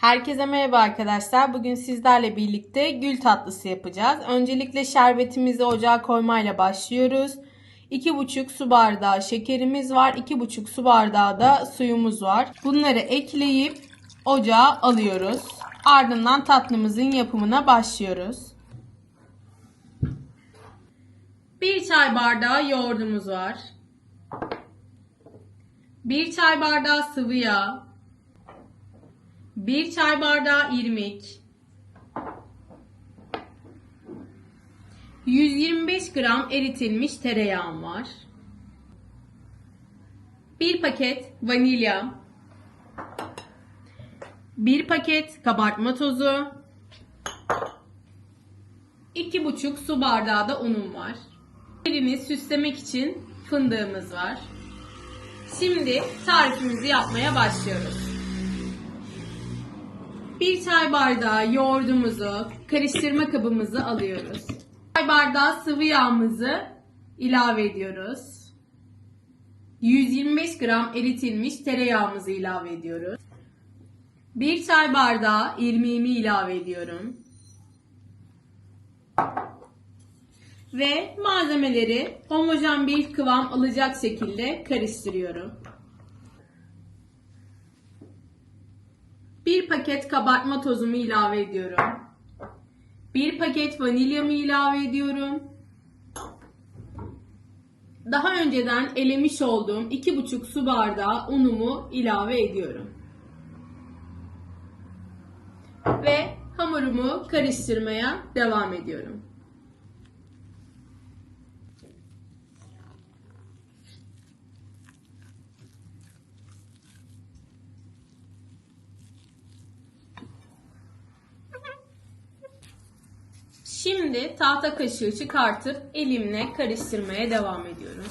Herkese merhaba arkadaşlar. Bugün sizlerle birlikte gül tatlısı yapacağız. Öncelikle şerbetimizi ocağa koymayla başlıyoruz. 2,5 su bardağı şekerimiz var. 2,5 su bardağı da suyumuz var. Bunları ekleyip ocağa alıyoruz. Ardından tatlımızın yapımına başlıyoruz. 1 çay bardağı yoğurdumuz var. 1 çay bardağı sıvı yağ, 1 çay bardağı irmik, 125 gram eritilmiş tereyağım var. 1 paket vanilya, 1 paket kabartma tozu, 2,5 su bardağı da unum var. Birini süslemek için fındığımız var. Şimdi tarifimizi yapmaya başlıyoruz. Bir çay bardağı yoğurdumuzu, karıştırma kabımızı alıyoruz. Çay bardağı sıvı yağımızı ilave ediyoruz. 125 gram eritilmiş tereyağımızı ilave ediyoruz. Bir çay bardağı irmiğimi ilave ediyorum. Ve malzemeleri homojen bir kıvam alacak şekilde karıştırıyorum. Bir paket kabartma tozumu ilave ediyorum. Bir paket vanilyamı ilave ediyorum. Daha önceden elemiş olduğum 2,5 su bardağı unumu ilave ediyorum. Ve hamurumu karıştırmaya devam ediyorum. Şimdi tahta kaşığı çıkartıp elimle karıştırmaya devam ediyorum.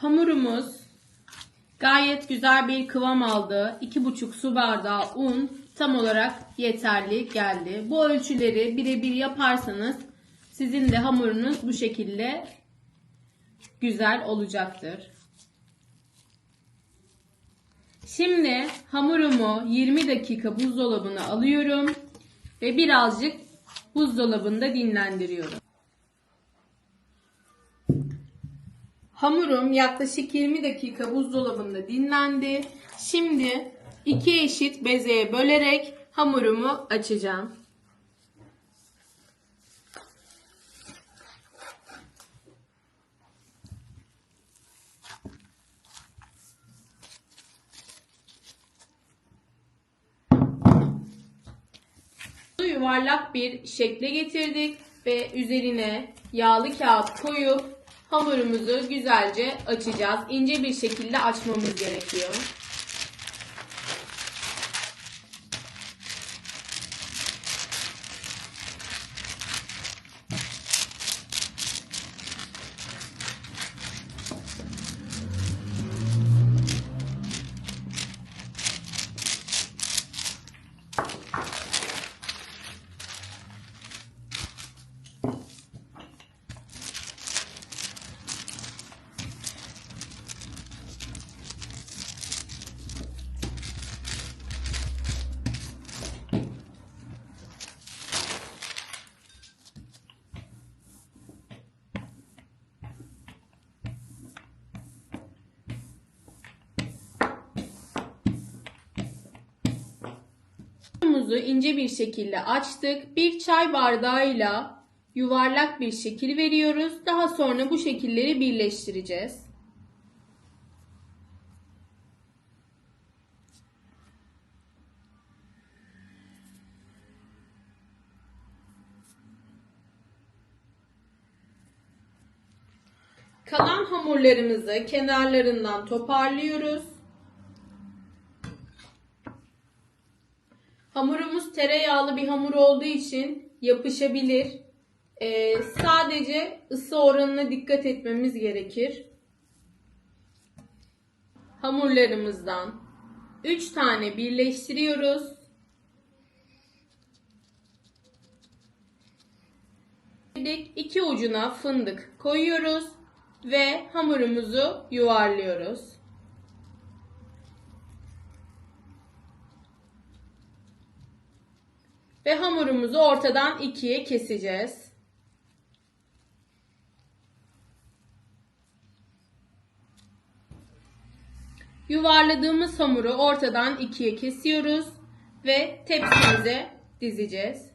Hamurumuz gayet güzel bir kıvam aldı. 2,5 su bardağı un tam olarak yeterli geldi. Bu ölçüleri birebir yaparsanız sizin de hamurunuz bu şekilde güzel olacaktır. Şimdi hamurumu 20 dakika buzdolabına alıyorum ve birazcık buzdolabında dinlendiriyorum. Hamurum yaklaşık 20 dakika buzdolabında dinlendi. Şimdi iki eşit bezeye bölerek hamurumu açacağım. yuvarlak bir şekle getirdik ve üzerine yağlı kağıt koyup hamurumuzu güzelce açacağız. İnce bir şekilde açmamız gerekiyor. Hamurumuzu ince bir şekilde açtık. Bir çay bardağıyla yuvarlak bir şekil veriyoruz. Daha sonra bu şekilleri birleştireceğiz. Kalan hamurlarımızı kenarlarından toparlıyoruz. Hamurumuz tereyağlı bir hamur olduğu için yapışabilir. Ee, sadece ısı oranına dikkat etmemiz gerekir. Hamurlarımızdan 3 tane birleştiriyoruz. iki ucuna fındık koyuyoruz ve hamurumuzu yuvarlıyoruz. Ve hamurumuzu ortadan ikiye keseceğiz. Yuvarladığımız hamuru ortadan ikiye kesiyoruz ve tepsimize dizeceğiz.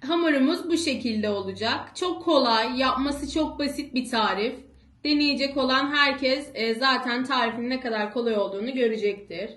Hamurumuz bu şekilde olacak. Çok kolay, yapması çok basit bir tarif. Deneyecek olan herkes e, zaten tarifin ne kadar kolay olduğunu görecektir.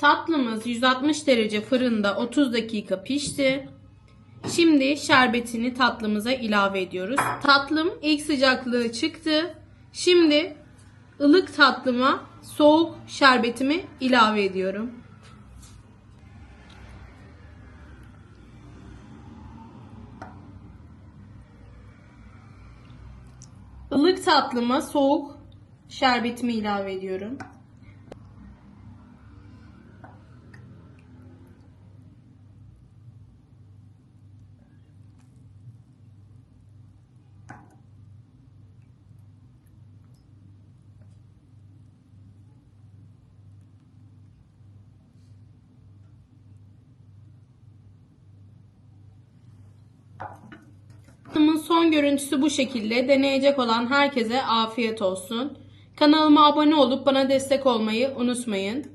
Tatlımız 160 derece fırında 30 dakika pişti. Şimdi şerbetini tatlımıza ilave ediyoruz. Tatlım ilk sıcaklığı çıktı. Şimdi ılık tatlıma soğuk şerbetimi ilave ediyorum. Ilık tatlıma soğuk şerbetimi ilave ediyorum. Tatlımın son görüntüsü bu şekilde. Deneyecek olan herkese afiyet olsun. Kanalıma abone olup bana destek olmayı unutmayın.